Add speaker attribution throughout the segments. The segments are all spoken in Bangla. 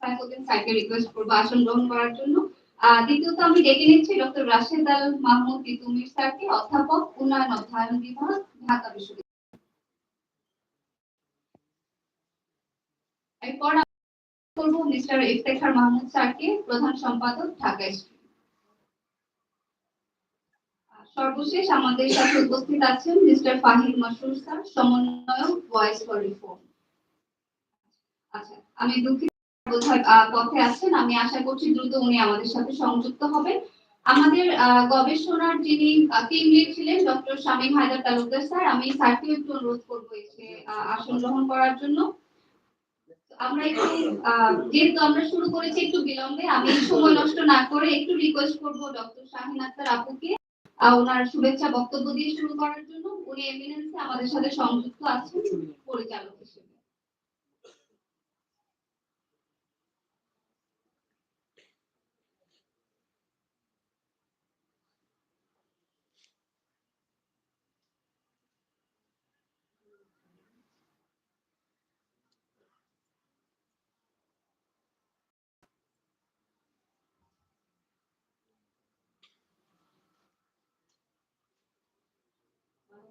Speaker 1: স্যারকে রিকোয়েস্ট আসন গ্রহণ করার জন্য। দ্বিতীয়ত আমি ডেকে নিচ্ছি ডক্টর রাশেদ আল মাহমুদ তিতুমির স্যারকে, অধ্যাপক, উন্নয়ন অধ্যয়ন বিভাগ, ঢাকা বিশ্ববিদ্যালয়। এরপর করব মিস্টার ইফতেখার মাহমুদ স্যারকে, প্রধান সম্পাদক, ঢাকা সর্বশেষ আমাদের সাথে উপস্থিত আছেন মিস্টার ফাহিদ মাসরুর স্যার, সমন্বয়ক, ভয়েস ফর রিফর্ম। আচ্ছা আমি দুঃখিত পথে আছেন। আমি আশা করছি দ্রুত উনি আমাদের সাথে সংযুক্ত আমাদের গবেষণার যিনি টিম লিড ছিলেন ডক্টর শামীম হায়দার তালুকদার স্যার, আমি স্যারকে একটু অনুরোধ করব এসে আসন গ্রহণ করার জন্য। আমরা একটু যেহেতু আমরা শুরু করেছি একটু বিলম্বে, আমি সময় নষ্ট না করে একটু রিকোয়েস্ট করব ডক্টর শাহিন আক্তার আপুকে ওনার শুভেচ্ছা বক্তব্য দিয়ে শুরু করার জন্য। উনি এমিনেন্সে আমাদের সাথে সংযুক্ত আছেন, পরিচালক হিসেবে।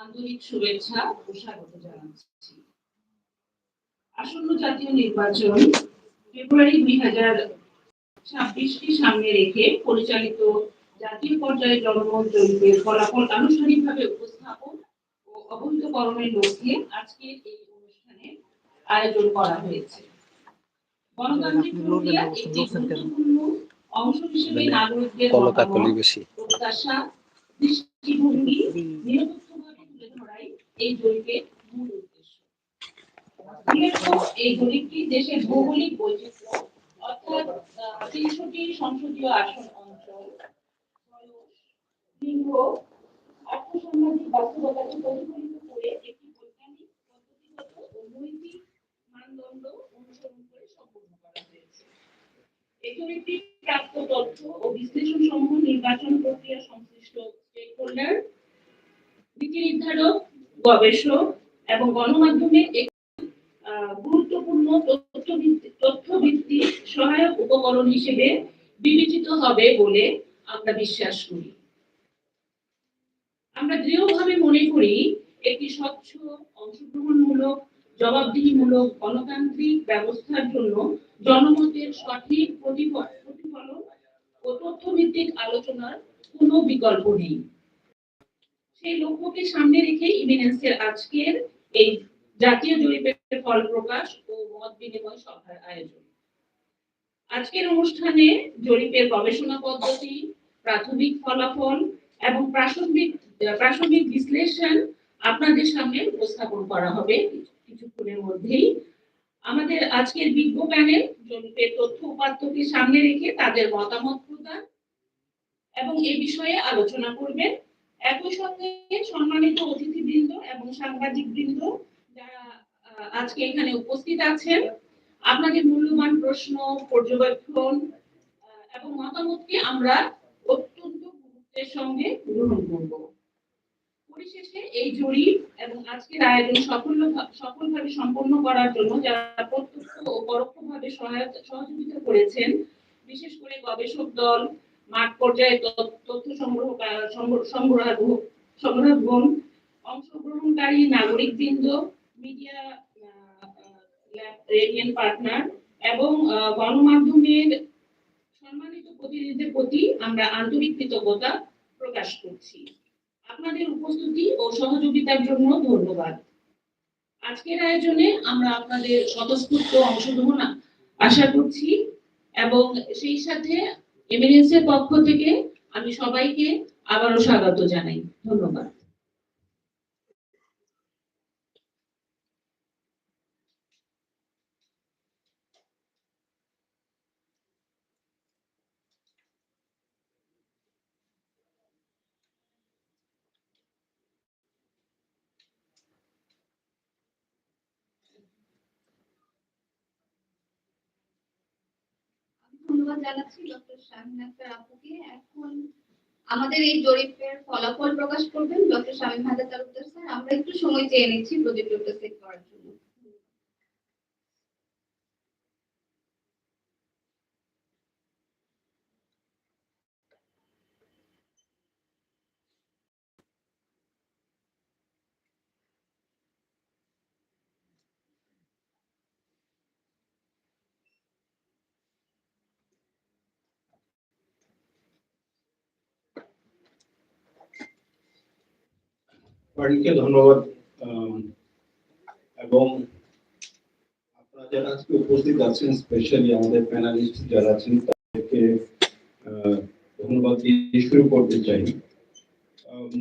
Speaker 2: আন্তরিক শুভেচ্ছা ও স্বাগত জানাচ্ছি। আসন্ন জাতীয় নির্বাচন ফেব্রুয়ারি দুই হাজার ছাব্বিশটি সামনে রেখে পরিচালিত জাতীয় পর্যায়ে জনমত জরিপের ফলাফল আনুষ্ঠানিকভাবে উপস্থাপন ও অবহিতকরণের লক্ষ্যে আজকের এই অনুষ্ঠানের আয়োজন করা হয়েছে। গণতান্ত্রিক প্রক্রিয়া একটি গুরুত্বপূর্ণ অংশ হিসেবে নাগরিকদের প্রত্যাশা দৃষ্টিভঙ্গি ধরাই এই জরিপের মূল উদ্দেশ্য। এই জরিপটি দেশের ভৌগোলিক বৈচিত্র্য, অর্থাৎ তিনশোটি সংসদীয় আসন অঞ্চল, লিঙ্গ, আর্থসামাজিক বাস্তবতাকে প্রতিফলিত করে একটি বৈজ্ঞানিক, পদ্ধতিগত ও নৈতিক মানদণ্ড অনুসরণ করে সম্পন্ন করা হয়েছে। এই জরিপটি প্রাপ্ত তথ্য ও বিশ্লেষণ সমূহ নির্বাচন প্রক্রিয়া সংশ্লিষ্ট স্টেকহোল্ডার নীতি নির্ধারক গবেষক এবং আহ, গুরুত্বপূর্ণ তথ্য ভিত্তি- সহায়ক উপকরণ হিসেবে বিবেচিত হবে বলে আমরা বিশ্বাস করি। আমরা দৃঢ়ভাবে মনে করি একটি স্বচ্ছ অংশগ্রহণমূলক জবাবদিহিমূলক গণতান্ত্রিক ব্যবস্থার জন্য জনমতের সঠিক প্রতিফ- প্রতিফলন ও তথ্যভিত্তিক আলোচনার কোনো বিকল্প নেই। সেই লক্ষ্যকে সামনে রেখে ইমিনেন্সের আজকের এই জাতীয় জরিপের ফল প্রকাশ ও মত বিনিময় সভার আয়োজন। আজকের অনুষ্ঠানে জরিপের গবেষণা পদ্ধতি, প্রাথমিক ফলাফল এবং প্রাসঙ্গিক প্রাসঙ্গিক বিশ্লেষণ আপনাদের সামনে উপস্থাপন করা হবে কিছুক্ষণের মধ্যেই। আমাদের আজকের বিজ্ঞ প্যানেল জরিপের তথ্য উপাত্তকে সামনে রেখে তাদের মতামত প্রদান এবং এ বিষয়ে আলোচনা করবেন একই সঙ্গে সম্মানিত এবং সাংবাদিক বৃন্দ যারা আজকে এখানে উপস্থিত আছেন, আপনাদের মূল্যবান প্রশ্ন, পর্যবেক্ষণ এবং মতামতকে আমরা অত্যন্ত গুরুত্বের সঙ্গে গ্রহণ করব। পরিশেষে এই জরিপ এবং আজকের আয়োজন সফল সফলভাবে সম্পন্ন করার জন্য যারা প্রত্যক্ষ ও পরোক্ষভাবে সহায়তা, সহযোগিতা করেছেন, বিশেষ করে গবেষক দল মাঠ পর্যায়ে তথ্য সংগ্রহ সংগ্রহ সংগ্রহগণ অংশগ্রহণকারী নাগরিকবৃন্দ মিডিয়া রেডিয়েন্ট পার্টনার এবং গণমাধ্যমের সম্মানিত প্রতিনিধিদের প্রতি আমরা আন্তরিক কৃতজ্ঞতা প্রকাশ করছি। আপনাদের উপস্থিতি ও সহযোগিতার জন্য ধন্যবাদ। আজকের আয়োজনে আমরা আপনাদের স্বতঃস্ফূর্ত অংশগ্রহণ আশা করছি এবং সেই সাথে এমিনেন্সের পক্ষ থেকে আমি সবাইকে আবারও স্বাগত জানাই। ধন্যবাদ।
Speaker 1: ধন্যবাদ জানাচ্ছি ডক্টর শাহিন আপুকে। এখন আমাদের এই জরিপের ফলাফল প্রকাশ করবেন ডক্টর শামীম হায়দার তালুকদার স্যার। আমরা একটু সময় চেয়ে নিচ্ছি প্রজেক্ট সেট করার জন্য।
Speaker 3: পার্টিকে ধন্যবাদ এবং আপনারা যারা আজকে উপস্থিত আছেন স্পেশালি আমাদের প্যানালিস্ট যারা আছেন, তাদেরকে ধন্যবাদ দিয়ে শুরু করতে চাই।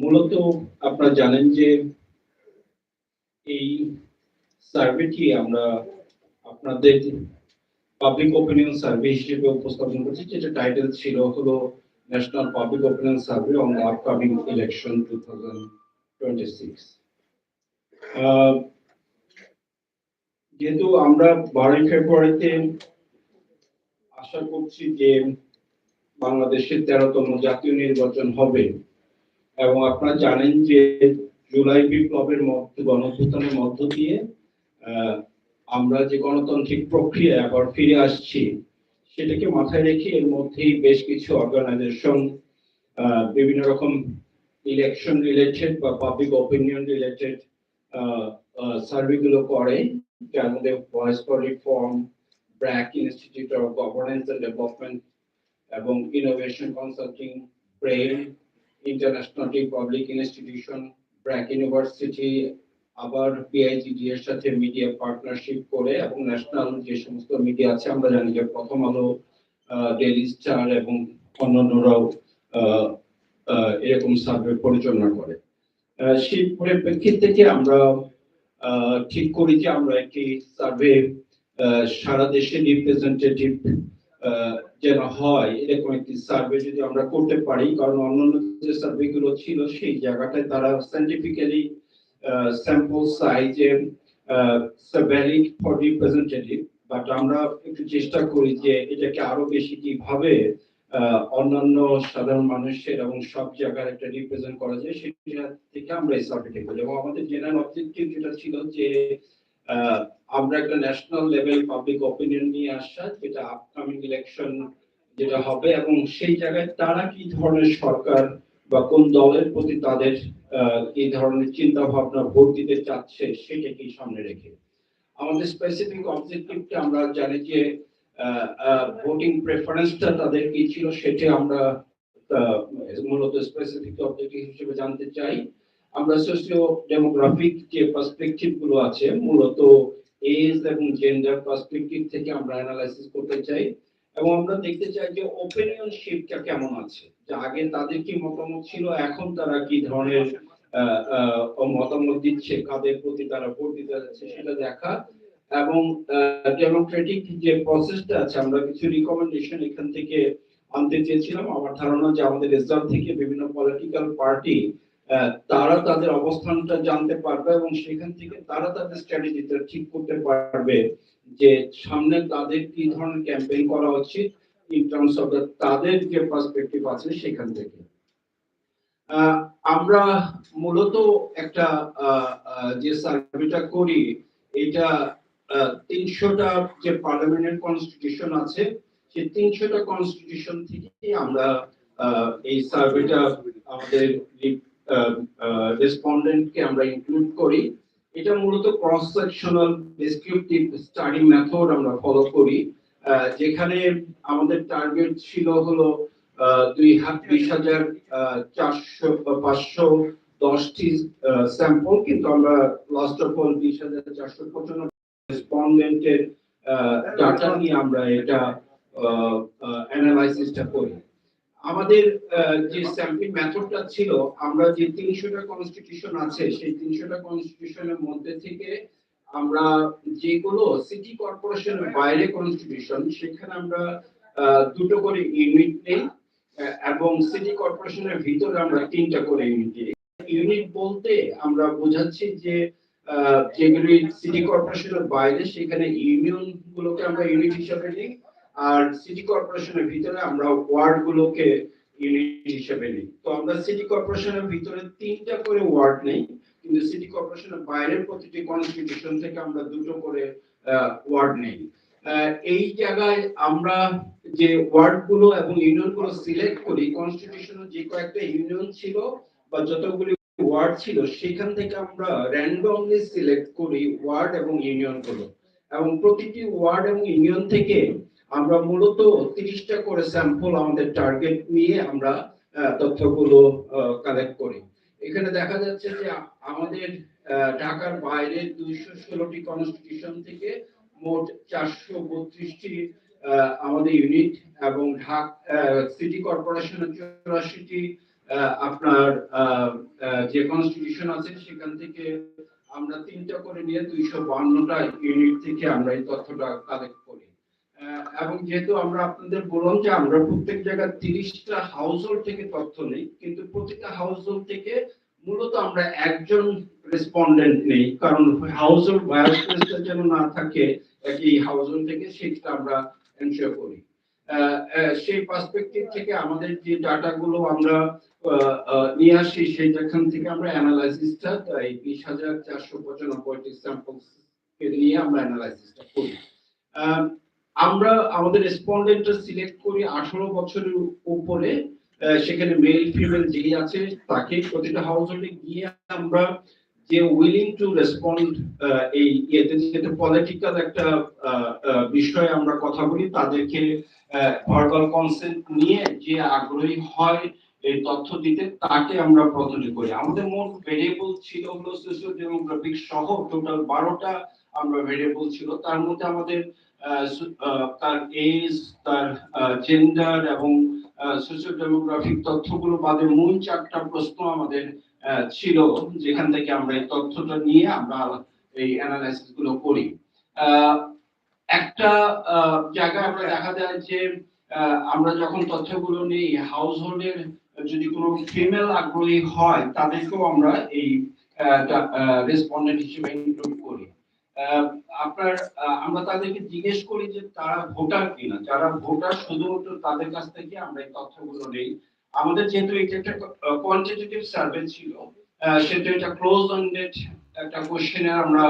Speaker 3: মূলত আপনারা জানেন যে এই সার্ভেটি আমরা আপনাদের পাবলিক ওপিনিয়ন সার্ভে হিসেবে উপস্থাপন করছি, যেটা টাইটেল ছিল হলো national public opinion survey on upcoming election two thousand 26 ah, যেহেতু আমরা বারোই ফেব্রুয়ারিতে আশা করছি যে বাংলাদেশের তেরোতম জাতীয় নির্বাচন হবে এবং আপনারা জানেন যে জুলাই বিপ্লবের মধ্যে গণঅভ্যুত্থানের মধ্য দিয়ে আমরা যে গণতান্ত্রিক প্রক্রিয়া আবার ফিরে আসছি সেটাকে মাথায় রেখে এর মধ্যেই বেশ কিছু অর্গানাইজেশন বিভিন্ন রকম ইলেকশন রিলেটেড বা পাবলিক অপিনিয়ন রিলেটেড সার্ভে গুলো করে, যার মধ্যে Voice for Reform BRAC Institute of Governance and Development এবং Innovation Consulting Brain International Public Institution BRAC University আবার বিআইজিডি এর সাথে মিডিয়া পার্টনারশিপ করে এবং ন্যাশনাল যে সমস্ত মিডিয়া আছে, আমরা জানি যে প্রথম আলো ডেইলি স্টার এবং অন্যান্যরাও এরকম সার্ভে পরিচালনা করে। সেই পরিপ্রেক্ষিত থেকে আমরা ঠিক করি যে আমরা একটি সার্ভে সারা দেশে রিপ্রেজেন্টেটিভ যেন হয়, এরকম একটি সার্ভে যদি আমরা করতে পারি, কারণ অন্যান্য যে সার্ভে গুলো ছিল সেই জায়গাটায় তারা সাইন্টিফিক্যালি স্যাম্পল সাইজে ভ্যালিড ফর রিপ্রেজেন্টেটিভ বাট আমরা একটু চেষ্টা করি যে এটাকে আরও বেশি কীভাবে অন্যান্য সাধারণ মানুষের এবং সব জায়গার একটা রিপ্রেজেন্ট করা যায়, সেটা থেকে আমরা এই সার্ভেটি করি এবং আমাদের জেনারেল অবজেক্টিভ যেটা ছিল যে আমরা একটা ন্যাশনাল লেভেল পাবলিক অপিনিয়ন নিয়ে আসা, যেটা আপকামিং ইলেকশন যেটা হবে এবং সেই জায়গায় তারা কি ধরনের সরকার বা কোন দলের প্রতি তাদের কি ধরনের চিন্তা ভাবনা ভোট দিতে চাচ্ছে, সেটাকেই সামনে রেখে। আমাদের স্পেসিফিক অবজেক্টিভটা আমরা জানি যে ভোটিং প্রেফারেন্সটা তাদের কি ছিল সেটা আমরা মূলত স্পেসিফিক অবজেক্টিভ হিসেবে জানতে চাই। আমরা সোশিও ডেমোগ্রাফিক যে পার্সপেক্টিভগুলো আছে, মূলত এজ এবং জেন্ডার পার্সপেক্টিভ থেকে আমরা অ্যানালাইসিস করতে চাই। এবং আমরা দেখতে চাই যে ওপিনিয়ন শিপটা কেমন আছে, যে আগে তাদের কি মতামত ছিল, এখন তারা কি ধরনের মতামত দিচ্ছে, কাদের প্রতি তারা ভোট দিতে যাচ্ছে সেটা দেখা। এবং ডেমোক্রেটিক যে প্রসেসটা আছে, আমরা কিছু রিকমেন্ডেশন এখান থেকে আনতে চেয়েছিলাম। আমার ধারণা যে আমাদের রেজাল্ট থেকে বিভিন্ন পলিটিক্যাল পার্টি তারা তাদের অবস্থানটা জানতে পারবে এবং সেখান থেকে তারা তাদের স্ট্র্যাটেজিটা ঠিক করতে পারবে যে সামনে তাদের কি ধরনের ক্যাম্পেইন করা উচিত ইন টার্মস অফ তাদের যে পার্সপেক্টিভ আছে সেখান থেকে। আমরা মূলত একটা যে সার্ভেটা করি, এটা তিনশোটা যে পার্লামেন্টের কনস্টিটিউশন আছে, সেই তিনশোটা কনস্টিটিউশন থেকে আমরা এই সার্ভেটা আমাদের রেসপন্ডেন্টকে আমরা ইনক্লুড করি। এটা মূলত cross sectional descriptive study method আমরা ফলো করি। যেখানে আমাদের টার্গেট ছিল হলো দুই হাত, বিশ হাজার চারশো পাঁচশো দশটি স্যাম্পল কিন্তু আমরা লাস্ট অফ অল বিশ হাজার চারশো পঁচানব্বই রেসপন্ডেন্টের ডাটা নিয়ে আমরা এটা অ্যানালাইসিসটা করি। আমাদের যে স্যাম্পলিং মেথডটা ছিল, আমরা যে তিনশোটা কনস্টিটিউশন আছে, সেই তিনশোটা কনস্টিটিউশনের মধ্যে থেকে আমরা যেগুলো সিটি কর্পোরেশনের বাইরে কনস্টিটিউশন সেখানে আমরা দুটো করে ইউনিট নেই, এবং সিটি কর্পোরেশনের ভিতরে আমরা তিনটা করে ইউনিট নিই। ইউনিট বলতে আমরা বোঝাচ্ছি যে যেগুলি সিটি কর্পোরেশনের বাইরে, সেখানে ইউনিয়ন গুলোকে আমরা ইউনিট হিসাবে নিই, আর সিটি কর্পোরেশনের ভিতরে আমরা ওয়ার্ড গুলোকে ইউনিট হিসেবে নিই। তো আমরা সিটি কর্পোরেশনের ভিতরে তিনটা করে ওয়ার্ড নেই, কিন্তু সিটি কর্পোরেশনের বাইরের প্রতিটি কনস্টিটিউশন থেকে আমরা দুটো করে ওয়ার্ড নেই। এই জায়গায় আমরা যে ওয়ার্ডগুলো এবং ইউনিয়নগুলো সিলেক্ট করি কনস্টিটিউশনে যে কয়েকটা ইউনিয়ন ছিল বা যতগুলি ওয়ার্ড ছিল, সেখান থেকে আমরা র্যান্ডমলি সিলেক্ট করি ওয়ার্ড এবং ইউনিয়নগুলো। এবং প্রতিটি ওয়ার্ড এবং ইউনিয়ন থেকে আমরা মূলত তিরিশটা করে স্যাম্পল আমাদের টার্গেট নিয়ে আমরা তথ্যগুলো কালেক্ট করি। এখানে দেখা যাচ্ছে যে আমাদের ঢাকার বাইরে দুইশো ষোলোটি কনস্টিটিউশন থেকে মোট চারশো বত্রিশটি আমাদের ইউনিট এবং ঢাক সিটি কর্পোরেশনের চৌরাশিটি আপনার যে কনস্টিটিউশন আছে, সেখান থেকে আমরা তিনটা করে নিয়ে দুইশো বান্নটা ইউনিট থেকে আমরা এই তথ্যটা কালেক্ট করি। এবং যেহেতু আমরা আপনাদের বললাম যে আমরা প্রত্যেক জায়গায় তিরিশটা হাউস হোল্ড থেকে তথ্য নেই, কিন্তু প্রতিটা হাউস হোল্ড থেকে মূলত আমরা একজন রেসপন্ডেন্ট নেই, কারণ হাউস হোল্ড বায়োস্পেসটা যেন না থাকে, একই হাউস হোল্ড থেকে সেটা আমরা এনশিওর করি। সেই পার্সপেক্টিভ থেকে আমাদের যে ডাটাগুলো আমরা নিয়ে আসি সেই যেখান থেকে আমরা অ্যানালাইসিসটা এই বিশ হাজার চারশো পঁচানব্বইটি নিয়ে আমরা অ্যানালাইসিসটা করি। আমরা আমাদের রেসপন্ডেন্টটা সিলেক্ট করি আঠারো বছরের উপরে সেখানে মেল ফিমেল যেই আছে তাকে প্রতিটা হাউস হোল্ডে গিয়ে আমরা যে উইলিং টু রেসপন্ড এই ইয়েতে যেটা পলিটিক্যাল একটা বিষয়ে আমরা কথা বলি, তাদেরকে ভার্বাল কনসেন্ট নিয়ে যে আগ্রহী হয় এই তথ্য দিতে, তাকে আমরা পদ্ধতি করি। আমাদের মোট ভেরিয়েবল ছিল হলো সোশিও ডেমোগ্রাফিক সহ টোটাল বারোটা আমরা ভেরিয়েবল ছিল। তার মধ্যে আমাদের তার এজ তার জেন্ডার এবং সোশিও ডেমোগ্রাফিক তথ্যগুলো বাদে মূল চারটা প্রশ্ন আমাদের ছিল যেখান থেকে আমরা এই তথ্যটা নিয়ে আমরা এই অ্যানালাইসিসগুলো করি। একটা জায়গায় আমরা দেখা যায় যে আমরা যখন তথ্যগুলো নিই হাউস হোল্ডের যদি কোনো ফিমেল আগ্রহী হয়, তাদেরকেও আমরা এই রেসপন্ডেন্ট হিসেবে ইনক্লুড করি। আপনার আমরা তাদেরকে জিজ্ঞেস করি যে তারা ভোটার কিনা? যারা ভোটার শুধুমাত্র তাদের কাছ থেকে আমরা এই তথ্যগুলো নেই আমাদের যেহেতু এটা একটা কোয়ান্টিটেটিভ সার্ভে ছিল সেটা এটা ক্লোজ এন্ডেড একটা কোশ্চেনে আমরা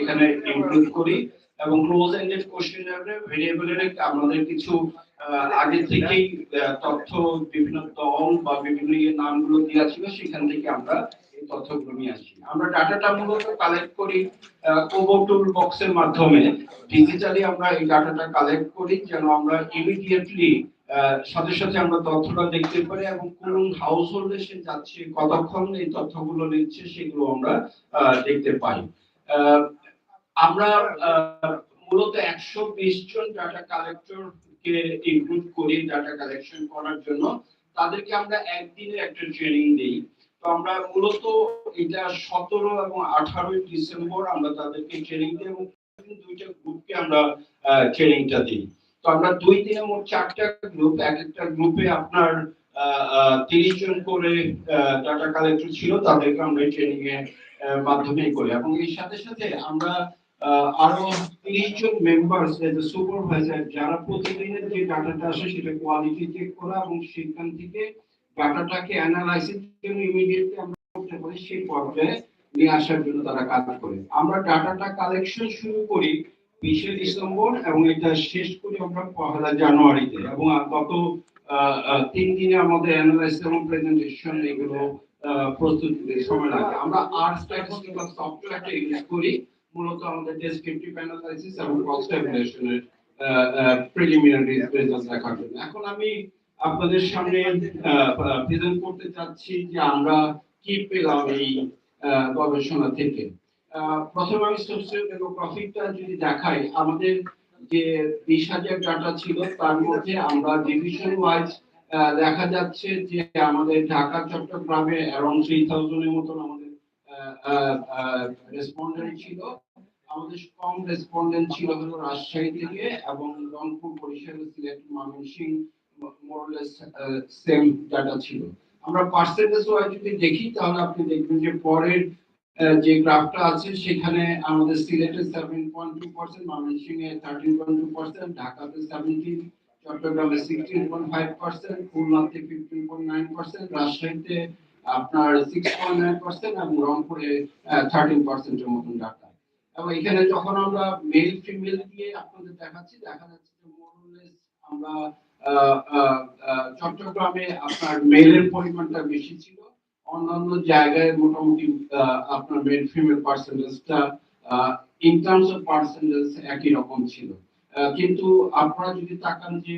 Speaker 3: এখানে ইনক্লুড করি এবং ক্লোজ এন্ডেড কোশ্চেনারে ভেরিয়েবলের আমাদের কিছু আগে থেকেই তথ্য, বিভিন্ন দল বা বিভিন্ন ইয়ে নামগুলো দেওয়া ছিল, সেখান থেকে আমরা এই তথ্যগুলো নিয়ে আসি। আমরা ডাটাটা মূলত কালেক্ট করি কোবো টুল বক্সের মাধ্যমে। ডিজিটালি আমরা এই ডাটাটা কালেক্ট করি, যেন আমরা ইমিডিয়েটলি সাথে সাথে আমরা তথ্যটা দেখতে পারি এবং কোন হাউস সে যাচ্ছে, কতক্ষণ এই তথ্যগুলো নিচ্ছে সেগুলো আমরা দেখতে পাই। আমরা মূলত একশো বিশ জন ডাটা কালেক্টর কে ইনক্লুড করি ডাটা কালেকশন করার জন্য। তাদেরকে আমরা একদিনের একটা ট্রেনিং দিই। তো আমরা মূলত এটা সতেরো এবং আঠারোই ডিসেম্বর আমরা তাদেরকে ট্রেনিং দিই এবং দুইটা গ্রুপকে আমরা ট্রেনিংটা দিই। তো আমরা দুই দিনে মোট চারটা গ্রুপ এক একটা গ্রুপে আপনার তিরিশ জন করে ডাটা কালেক্টর ছিল, তাদেরকে আমরা ট্রেনিং এর মাধ্যমে করি। এবং এর সাথে সাথে আমরা আরও তিরিশ জন মেম্বার্স সুপারভাইজার যারা প্রতিদিনের যে ডাটাটা আসে সেটা কোয়ালিটি চেক করা এবং সেখান থেকে ডাটাটাকে অ্যানালাইসিস জন্য ইমিডিয়েটলি আমরা করতে পারি, সেই পর্যায়ে নিয়ে আসার জন্য তারা কাজ করে। আমরা ডাটাটা কালেকশন শুরু করি বিশে ডিসেম্বর এবং এটা শেষ করি আমরা পহেলা জানুয়ারিতে। এবং গত তিন দিনে আমাদের এবং প্রেজেন্টেশন এগুলো প্রস্তুতিতে সময় লাগে। আমরা আর স্ট্যাটিস্টিক্যাল সফটওয়্যারটা ইউজ করি। মূলত আমাদের ডেসক্রিপটিভ অ্যানালাইসিস এবং কস্ট প্রিলিমিনারি রেজাল্ট দেখার জন্য। এখন আমি আপনাদের সামনে প্রেজেন্ট করতে চাচ্ছি যে আমরা কি পেলাম এই গবেষণা থেকে। যদি দেখাই আমাদের যে হাজার ডাটা ছিল, তার মধ্যে আমরা দেখা যাচ্ছে যে আমাদের চট্টগ্রামে ছিল। আমাদের কম ছিল রাজশাহী থেকে এবং সিলেট সেম ডাটা ছিল। আমরা পার্সেন্টেজ ওয়াইজ যদি দেখি, তাহলে আপনি দেখবেন যে পরের যে গ্রাফটা আছে, সেখানে আমাদের সিলেটে সেভেন পয়েন্ট টু পার্সেন্ট ময়মনসিংহে থার্টিন পয়েন্ট টু পার্সেন্ট ঢাকাতে সেভেন্টিন চট্টগ্রামে সিক্সটিন পয়েন্ট ফাইভ পার্সেন্ট খুলনাতে ফিফটিন পয়েন্ট নাইন পার্সেন্ট রাজশাহীতে আপনার সিক্স পয়েন্ট নাইন পার্সেন্ট এবং রংপুরে থার্টিন পার্সেন্টের মতন ডাটা। এবং এখানে যখন আমরা মেল ফিমেল দিয়ে আপনাদের দেখাচ্ছি, দেখা যাচ্ছে যে মোরলেস আমরা চট্টগ্রামে আপনার মেলের পরিমাণটা বেশি ছিল। অন্যান্য জায়গায় মোটামুটি আপনার মেল ফিমেল পার্সেন্টেজটা ইন টার্মস অফ পার্সেন্টেজ একই রকম ছিল। কিন্তু আপনারা যদি তাকান যে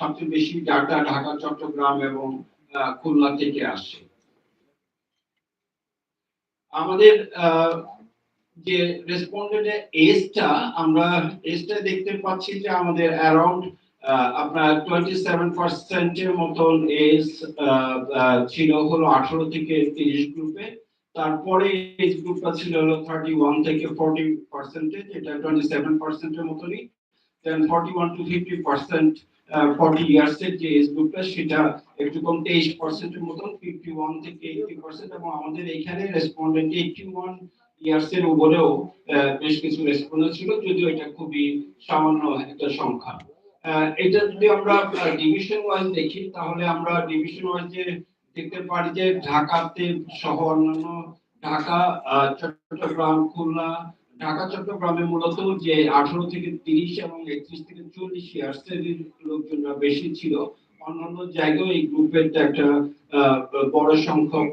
Speaker 3: সবচেয়ে বেশি ডাটা ঢাকা, চট্টগ্রাম এবং খুলনা থেকে আসে। আমাদের যে রেসপন্ডেন্টের এজটা আমরা এজটা দেখতে পাচ্ছি যে আমাদের অ্যারাউন্ড আপনার টোয়েন্টি সেভেন পার্সেন্টের মতন এজ ছিল হলো আঠারো থেকে তিরিশ গ্রুপে তারপরে এজ গ্রুপটা ছিল হলো থার্টি ওয়ান থেকে ফর্টি পার্সেন্টেজ এটা টোয়েন্টি সেভেন পার্সেন্টের মতনই। Then forty one to fifty percent forty years এর যে এজ গ্রুপটা সেটা একটু কম, তেইশ পার্সেন্টের মতন ফিফটি ওয়ান থেকে এইটি পার্সেন্ট এবং আমাদের এখানে রেসপন্ডেন্ট এইটি ওয়ান ইয়ার্স এর উপরেও বেশ কিছু রেসপন্ডেন্ট ছিল, যদিও এটা খুবই সামান্য একটা সংখ্যা। এটা যদি আমরা ডিভিশন ওয়াইজ দেখি, তাহলে আমরা ডিভিশন ওয়াইজে দেখতে পারি যে ঢাকাতে সহ অন্যান্য ঢাকা চট্টগ্রাম, খুলনা, ঢাকা, চট্টগ্রামে মূলত যে আঠারো থেকে তিরিশ এবং একত্রিশ থেকে চল্লিশ ইয়ার্স লোকজনরা বেশি ছিল, অন্যান্য জায়গায় এই গ্রুপের একটা বড় সংখ্যক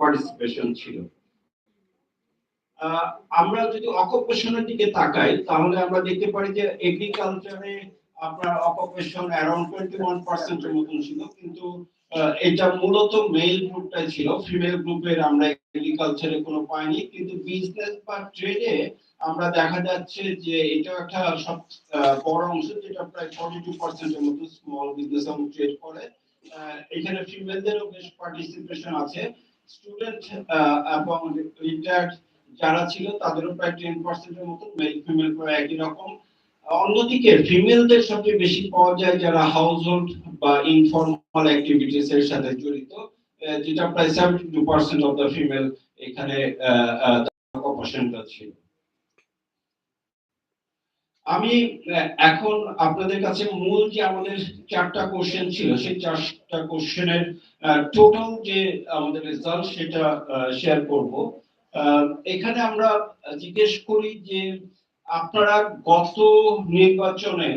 Speaker 3: পার্টিসিপেশন ছিল। আমরা যদি অকুপেশনের দিকে তাকাই, তাহলে আমরা দেখতে পারি যে এগ্রিকালচারে আপনার অকুপেশন অ্যারাউন্ড টোয়েন্টি ওয়ান পার্সেন্টের মতন ছিল, কিন্তু এটা মূলত মেল গ্রুপটাই ছিল ফিমেল গ্রুপের আমরা এগ্রিকালচারে কোনো পাইনি, কিন্তু বিজনেস বা ট্রেডে আমরা দেখা যাচ্ছে যে এটা একটা সব বড় অংশ, যেটা প্রায় ফর্টি টু পার্সেন্টের মতো স্মল বিজনেস এবং ট্রেড করে। এখানে ফিমেলদেরও বেশ পার্টিসিপেশন আছে। স্টুডেন্ট এবং রিটায়ার্ড যারা ছিল তাদেরও প্রায় টেন পার্সেন্টের মতো মেল ফিমেল প্রায় একই রকম। অন্যদিকে ফিমেলদের সবচেয়ে বেশি পাওয়া যায় যারা হাউস হোল্ড বা ইনফর্মাল অ্যাক্টিভিটিস এর সাথে জড়িত যেটা প্রায় seventy two percent of the female এখানে ছিল আমি এখন আপনাদের কাছে মূল যে আমাদের চারটা কোশ্চেন ছিল, সেই চারটা কোশ্চেনের টোটাল যে আমাদের রেজাল্ট সেটা শেয়ার করব। এখানে আমরা জিজ্ঞেস করি যে আপনারা গত নির্বাচনে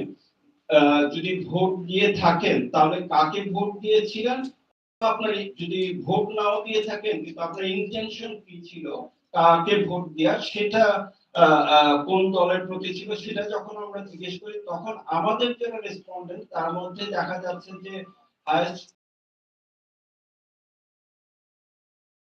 Speaker 3: যদি ভোট দিয়ে থাকেন, তাহলে কাকে ভোট দিয়েছিলেন? আপনার যদি ভোট নাও দিয়ে থাকেন, কিন্তু আপনার ইন্টেনশন কি ছিল? কাকে ভোট দেওয়ার সেটা কোন দলের প্রতি ছিল সেটা যখন আমরা জিজ্ঞেস করি, তখন আমাদের যারা রেসপন্ডেন্ট তার মধ্যে দেখা যাচ্ছে যে হাইয়েস্ট